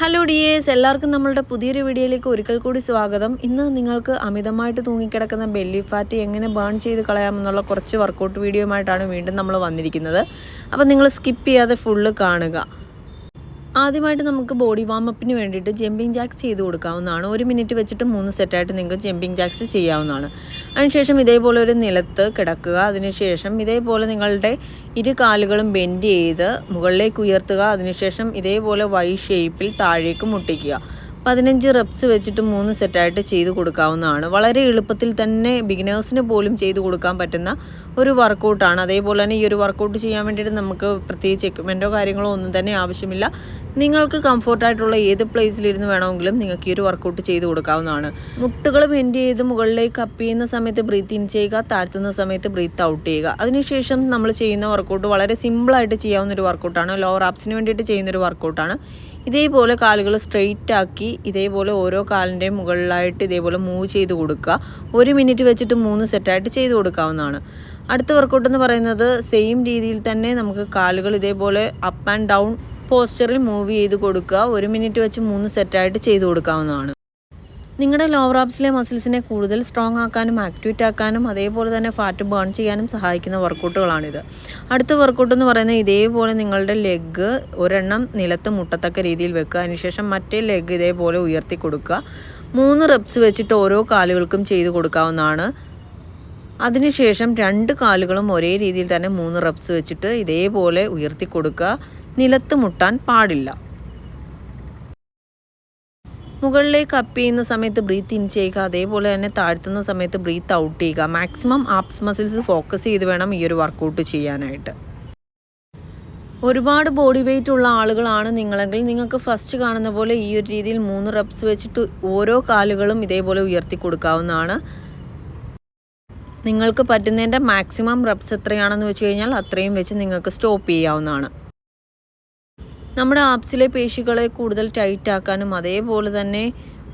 Hello dears എല്ലാവർക്കും നമ്മളുടെ പുതിയൊരു വീഡിയോയിലേക്ക് ഒരിക്കൽ കൂടി സ്വാഗതം. ഇന്ന് നിങ്ങൾക്ക് അമിതമായിട്ട് തൂങ്ങിക്കിടക്കുന്ന ബെല്ലി ഫാറ്റ് എങ്ങനെ ബേൺ ചെയ്ത് കളയാമെന്നുള്ള കുറച്ച് വർക്കൗട്ട് വീഡിയോയുമായിട്ടാണ് വീണ്ടും നമ്മൾ വന്നിരിക്കുന്നത്. അപ്പോൾ നിങ്ങൾ സ്കിപ്പ് ചെയ്യാതെ ഫുള്ള് കാണുക. ആദ്യമായിട്ട് നമുക്ക് ബോഡി വാമപ്പിന് വേണ്ടിയിട്ട് ജമ്പിങ് ജാക്സ് ചെയ്ത് കൊടുക്കാവുന്നതാണ്. ഒരു മിനിറ്റ് വെച്ചിട്ട് മൂന്ന് സെറ്റായിട്ട് നിങ്ങൾക്ക് ജമ്പിങ് ജാക്സ് ചെയ്യാവുന്നതാണ്. അതിനുശേഷം ഇതേപോലെ ഒരു നിലത്ത് കിടക്കുക. അതിനുശേഷം ഇതേപോലെ നിങ്ങളുടെ ഇരു കാലുകളും ബെൻഡ് ചെയ്ത് മുകളിലേക്ക് ഉയർത്തുക. അതിനുശേഷം ഇതേപോലെ വൈ ഷേപ്പിൽ താഴേക്ക് മുട്ടിക്കുക. പതിനഞ്ച് റെപ്സ് വെച്ചിട്ട് മൂന്ന് സെറ്റായിട്ട് ചെയ്ത് കൊടുക്കാവുന്നതാണ്. വളരെ എളുപ്പത്തിൽ തന്നെ ബിഗിനേഴ്സിന് പോലും ചെയ്ത് കൊടുക്കാൻ പറ്റുന്ന ഒരു വർക്കൗട്ടാണ് അതേപോലെ തന്നെ ഈ ഒരു വർക്കൗട്ട് ചെയ്യാൻ വേണ്ടിയിട്ട് നമുക്ക് പ്രത്യേകിച്ച് എക്യുപ്മെന്റോ കാര്യങ്ങളോ ഒന്നും തന്നെ ആവശ്യമില്ല. നിങ്ങൾക്ക് കംഫർട്ടായിട്ടുള്ള ഏത് പ്ലേസിലിരുന്ന് വേണമെങ്കിലും നിങ്ങൾക്ക് ഈ ഒരു വർക്കൗട്ട് ചെയ്ത് കൊടുക്കാവുന്നതാണ്. മുട്ടുകൾ ബെൻഡ് ചെയ്ത് മുകളിലേക്ക് അപ്പ് ചെയ്യുന്ന സമയത്ത് ബ്രീത്ത് ഇൻ ചെയ്യുക താഴ്ത്തുന്ന സമയത്ത് ബ്രീത്ത് ഔട്ട് ചെയ്യുക. അതിനുശേഷം നമ്മൾ ചെയ്യുന്ന വർക്കൗട്ട് വളരെ സിമ്പിളായിട്ട് ചെയ്യാവുന്ന ഒരു വർക്കൗട്ടാണ് ലോവർ ആപ്സിന് വേണ്ടിയിട്ട് ചെയ്യുന്ന ഒരു വർക്കൗട്ടാണ് ഇതേപോലെ കാലുകൾ സ്ട്രെയിറ്റ് ആക്കി ഇതേപോലെ ഓരോ കാലിന്റെയും മുകളിലായിട്ട് ഇതേപോലെ മൂവ് ചെയ്ത് കൊടുക്കുക. ഒരു മിനിറ്റ് വെച്ചിട്ട് മൂന്ന് സെറ്റായിട്ട് ചെയ്ത് കൊടുക്കാവുന്നതാണ്. അടുത്ത വർക്കൗട്ട് എന്ന് പറയുന്നത് സെയിം രീതിയിൽ തന്നെ നമുക്ക് കാലുകൾ ഇതേപോലെ അപ്പ് ആൻഡ് ഡൗൺ പോസ്റ്ററിൽ മൂവ് ചെയ്ത് കൊടുക്കുക. ഒരു മിനിറ്റ് വെച്ച് മൂന്ന് സെറ്റായിട്ട് ചെയ്ത് കൊടുക്കാവുന്നതാണ്. നിങ്ങളുടെ ലോവർ ആബ്സിലെ മസിൽസിനെ കൂടുതൽ സ്ട്രോങ് ആക്കാനും ആക്ടിവേറ്റ് ആക്കാനും അതേപോലെ തന്നെ ഫാറ്റ് ബേൺ ചെയ്യാനും സഹായിക്കുന്ന വർക്കൗട്ടുകളാണിത് അടുത്ത വർക്കൗട്ട് എന്ന് പറയുന്നത് ഇതേപോലെ നിങ്ങളുടെ ലെഗ് ഒരെണ്ണം നിലത്ത് മുട്ടത്തക്ക രീതിയിൽ വെക്കുക. അതിനുശേഷം മറ്റേ ലെഗ് ഇതേപോലെ ഉയർത്തി കൊടുക്കുക. മൂന്ന് റെപ്സ് വെച്ചിട്ട് ഓരോ കാലുകൾക്കും ചെയ്തു കൊടുക്കാവുന്നതാണ്. അതിനുശേഷം രണ്ട് കാലുകളും ഒരേ രീതിയിൽ തന്നെ മൂന്ന് റെപ്സ് വെച്ചിട്ട് ഇതേപോലെ ഉയർത്തി കൊടുക്കുക. നിലത്ത് മുട്ടാൻ പാടില്ല. മുകളിലേക്ക് അപ്പ് ചെയ്യുന്ന സമയത്ത് ബ്രീത്ത് ഇൻ ചെയ്യുക അതേപോലെ തന്നെ താഴ്ത്തുന്ന സമയത്ത് ബ്രീത്ത് ഔട്ട് ചെയ്യുക. മാക്സിമം ആപ്സ് മസിൽസ് ഫോക്കസ് ചെയ്ത് വേണം ഈ ഒരു വർക്കൗട്ട് ചെയ്യാനായിട്ട്. ഒരുപാട് ബോഡി വെയിറ്റ് ഉള്ള ആളുകളാണ് നിങ്ങളെങ്കിൽ. നിങ്ങൾക്ക് ഫസ്റ്റ് കാണുന്ന പോലെ ഈ ഒരു രീതിയിൽ മൂന്ന് റബ്സ് വെച്ചിട്ട് ഓരോ കാലുകളും ഇതേപോലെ ഉയർത്തി കൊടുക്കാവുന്നതാണ്. നിങ്ങൾക്ക് പറ്റുന്നതിന്റെ മാക്സിമം റബ്സ് എത്രയാണെന്ന് വെച്ച് കഴിഞ്ഞാൽ അത്രയും വെച്ച് നിങ്ങൾക്ക് സ്റ്റോപ്പ് ചെയ്യാവുന്നതാണ്. നമ്മുടെ ആപ്സിലെ പേശികളെ കൂടുതൽ ടൈറ്റ് ആക്കാനും അതേപോലെ തന്നെ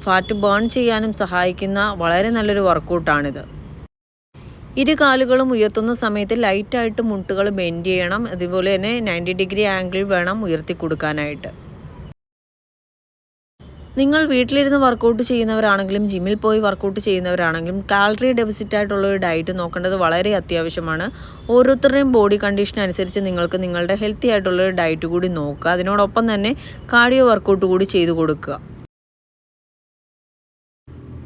ഫാറ്റ് ബേൺ ചെയ്യാനും സഹായിക്കുന്ന വളരെ നല്ലൊരു വർക്കൗട്ടാണിത് ഇരു കാലുകളും ഉയർത്തുന്ന സമയത്ത് ലൈറ്റായിട്ട് മുട്ടുകൾ ബെൻഡ് ചെയ്യണം. അതുപോലെ തന്നെ നയന്റി ഡിഗ്രി ആംഗിൾ വേണം ഉയർത്തി കൊടുക്കാനായിട്ട് നിങ്ങൾ വീട്ടിലിരുന്ന് വർക്കൗട്ട് ചെയ്യുന്നവരാണെങ്കിലും ജിമ്മിൽ പോയി വർക്കൗട്ട് ചെയ്യുന്നവരാണെങ്കിലും കാലറി ഡെഫിസിറ്റ് ആയിട്ടുള്ള ഒരു ഡയറ്റ് നോക്കേണ്ടത് വളരെ അത്യാവശ്യമാണ്. ഓരോരുത്തരുടെയും ബോഡി കണ്ടീഷൻ അനുസരിച്ച് നിങ്ങൾക്ക് നിങ്ങളുടെ ഹെൽത്തി ആയിട്ടുള്ള ഒരു ഡയറ്റ് കൂടി നോക്കുക. അതിനോടൊപ്പം തന്നെ കാർഡിയോ വർക്കൗട്ട് കൂടി ചെയ്തു കൊടുക്കുക.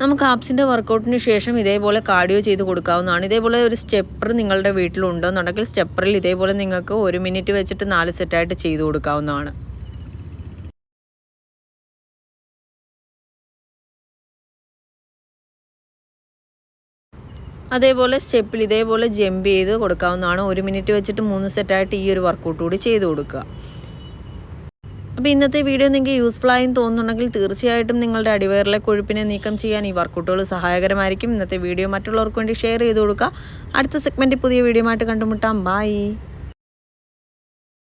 നമുക്ക് ആപ്സിന്റെ വർക്കൗട്ടിന് ശേഷം ഇതേപോലെ കാർഡിയോ ചെയ്ത് കൊടുക്കാവുന്നതാണ്. ഇതേപോലെ ഒരു സ്റ്റെപ്പർ നിങ്ങളുടെ വീട്ടിലുണ്ടെന്നുണ്ടെങ്കിൽ സ്റ്റെപ്പറിൽ ഇതേപോലെ നിങ്ങൾക്ക് ഒരു മിനിറ്റ് വെച്ചിട്ട് നാല് സെറ്റായിട്ട് ചെയ്തു കൊടുക്കാവുന്നതാണ്. അതേപോലെ സ്റ്റെപ്പിൽ ഇതേപോലെ ജമ്പ് ചെയ്ത് കൊടുക്കാവുന്നതാണ്. ഒരു മിനിറ്റ് വെച്ചിട്ട് മൂന്ന് സെറ്റായിട്ട് ഈ ഒരു വർക്കൗട്ട് കൂടി ചെയ്ത് കൊടുക്കുക. അപ്പോൾ ഇന്നത്തെ വീഡിയോ നിങ്ങൾക്ക് യൂസ്ഫുൾ ആയെന്ന് തോന്നുന്നുണ്ടെങ്കിൽ തീർച്ചയായിട്ടും നിങ്ങളുടെ അടിവയറിലെ കൊഴുപ്പിനെ നീക്കം ചെയ്യാൻ ഈ വർക്കൗട്ടുകൾ സഹായകരമായിരിക്കും. ഇന്നത്തെ വീഡിയോ മറ്റുള്ളവർക്ക് വേണ്ടി ഷെയർ ചെയ്ത് കൊടുക്കുക. അടുത്ത സെഗ്മെന്റ് പുതിയ വീഡിയോ ആയിട്ട് കണ്ടുമുട്ടാം. ബൈ